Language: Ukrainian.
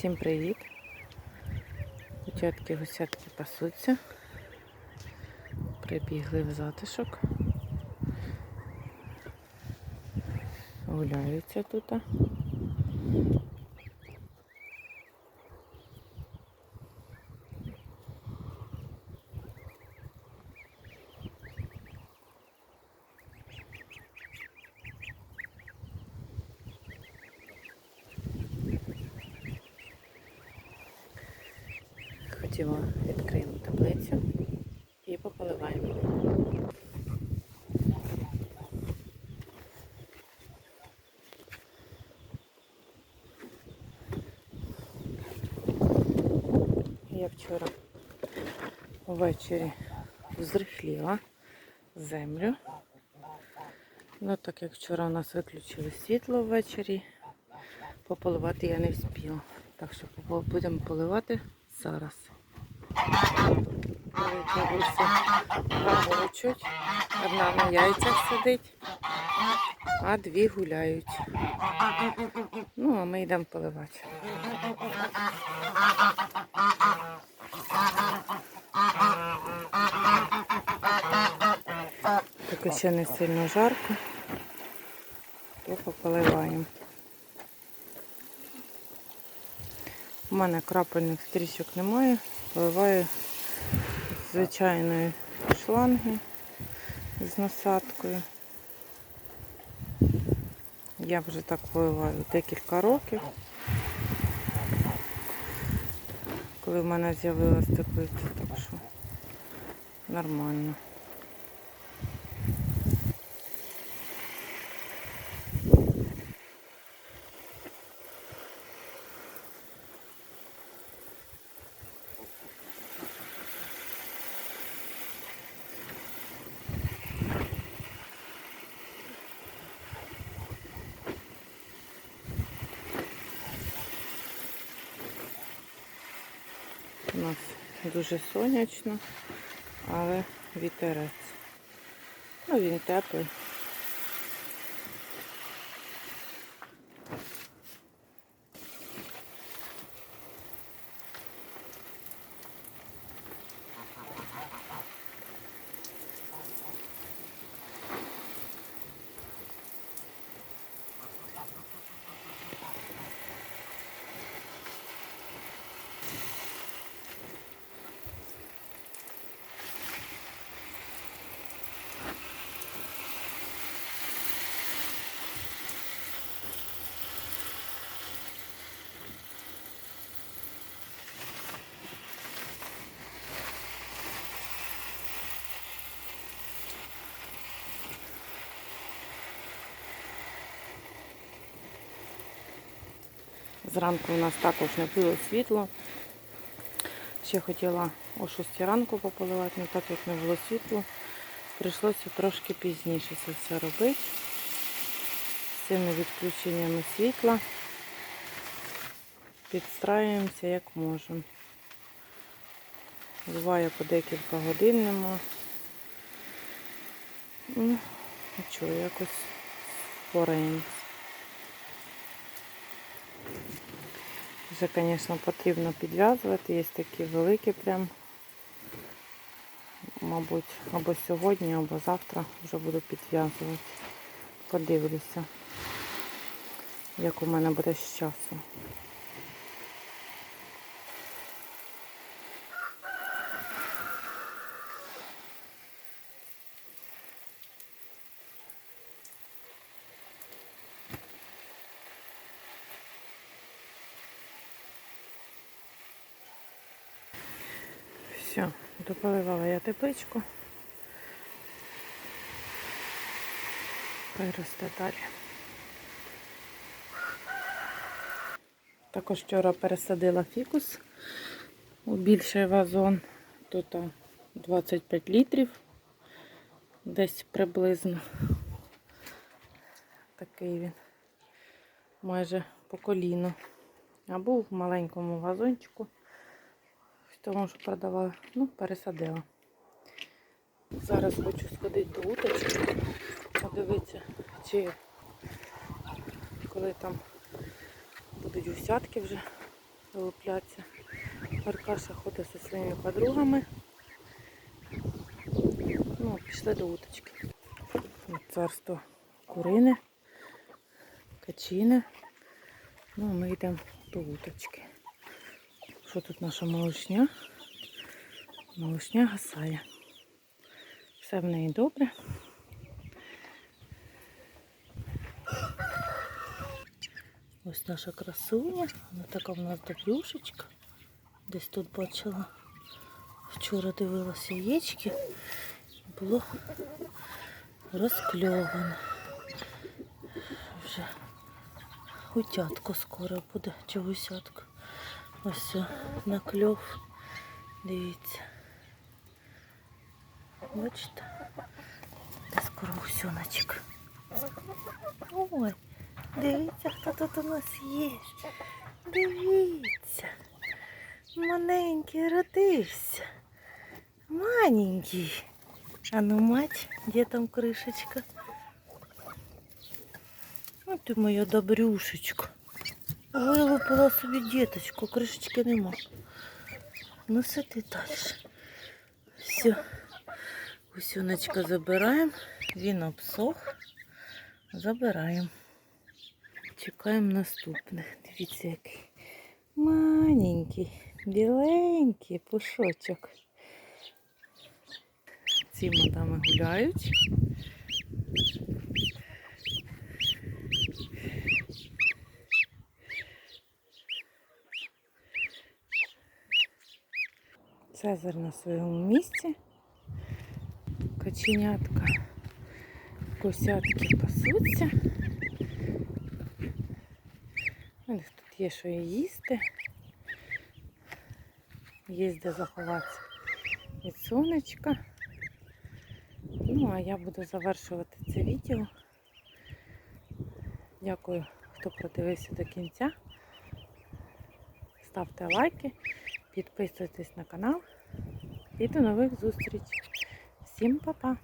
Всім привіт! Утятки гусятки пасуться. Прибігли в затишок. Гуляються тут. Ходімо, відкриємо таблицю і пополиваємо. Я вчора ввечері взрихліла землю. Ну, так як вчора у нас виключили світло ввечері, пополивати я не встигла. Так що будемо поливати зараз. Робочуть. Одна на яйцях сидить, а дві гуляють. Ну, а ми йдемо поливати. Поки ще не сильно жарко, то пополиваємо. У мене крапельних стрічок немає, поливаю з звичайної шланги з насадкою. Я вже так поливаю декілька років. Коли в мене з'явилась теплиця, так що нормально. У нас дуже сонячно, але вітерець. Ну, він теплий. Зранку у нас також не було світло. Ще хотіла о 6 ранку пополивати, але так як не було світло, прийшлося трошки пізніше це все робити. З цими відключеннями світла. Підстраюємося як можемо. Буває по декілька годин нема. Ну, нічого, якось впораємось. Вже, звісно, потрібно підв'язувати. Є такі великі прям. Мабуть, або сьогодні, або завтра вже буду підв'язувати. Подивлюся, як у мене буде з часу. Все, дополивала я тепличку. Хай далі. Також вчора пересадила фікус у більший вазон. Тут 25 літрів, десь приблизно. Такий він майже по коліну. А був в маленькому вазончику тому що продавала, ну, пересадила. Зараз хочу сходити до уточки, подивитися, чи коли там будуть усятки вже вилупляться. Аркаша ходить зі своїми подругами. Ну, пішли до уточки. Царство курине, качине. Ну, ми йдемо до уточки. Що тут наша малышня? Малышня гасає. Все в неї добре. Ось наша красуня. Вона така в нас добрюшечка. Десь тут бачила. Вчора дивилася яєчки. Було розкльоване. Вже утятко скоро буде, чи гусятко. Ось на кльов. Дивіться. Бачите? Скоро гусеночок. Ой, дивіться, хто тут у нас є. Дивіться. Маленький родився. Маленький. А ну, мать, де там кришечка? Ну ти моя добрюшечка. Вилупила собі діточку, кришечки нема. Ну сиди далі. Все. Гусюночка забираємо. Він обсох. Забираємо. Чекаємо наступних. Дивіться, який маленький, біленький пушочок. Ці мадами гуляють. Цезар на своєму місці. Каченятка, косятки пасуться. У них тут є що їсти. Є де заховатися від сонечка. Ну, а я буду завершувати це відео. Дякую, хто продивився до кінця. Ставте лайки, підписуйтесь на канал і до нових зустрічей. Всім па-па!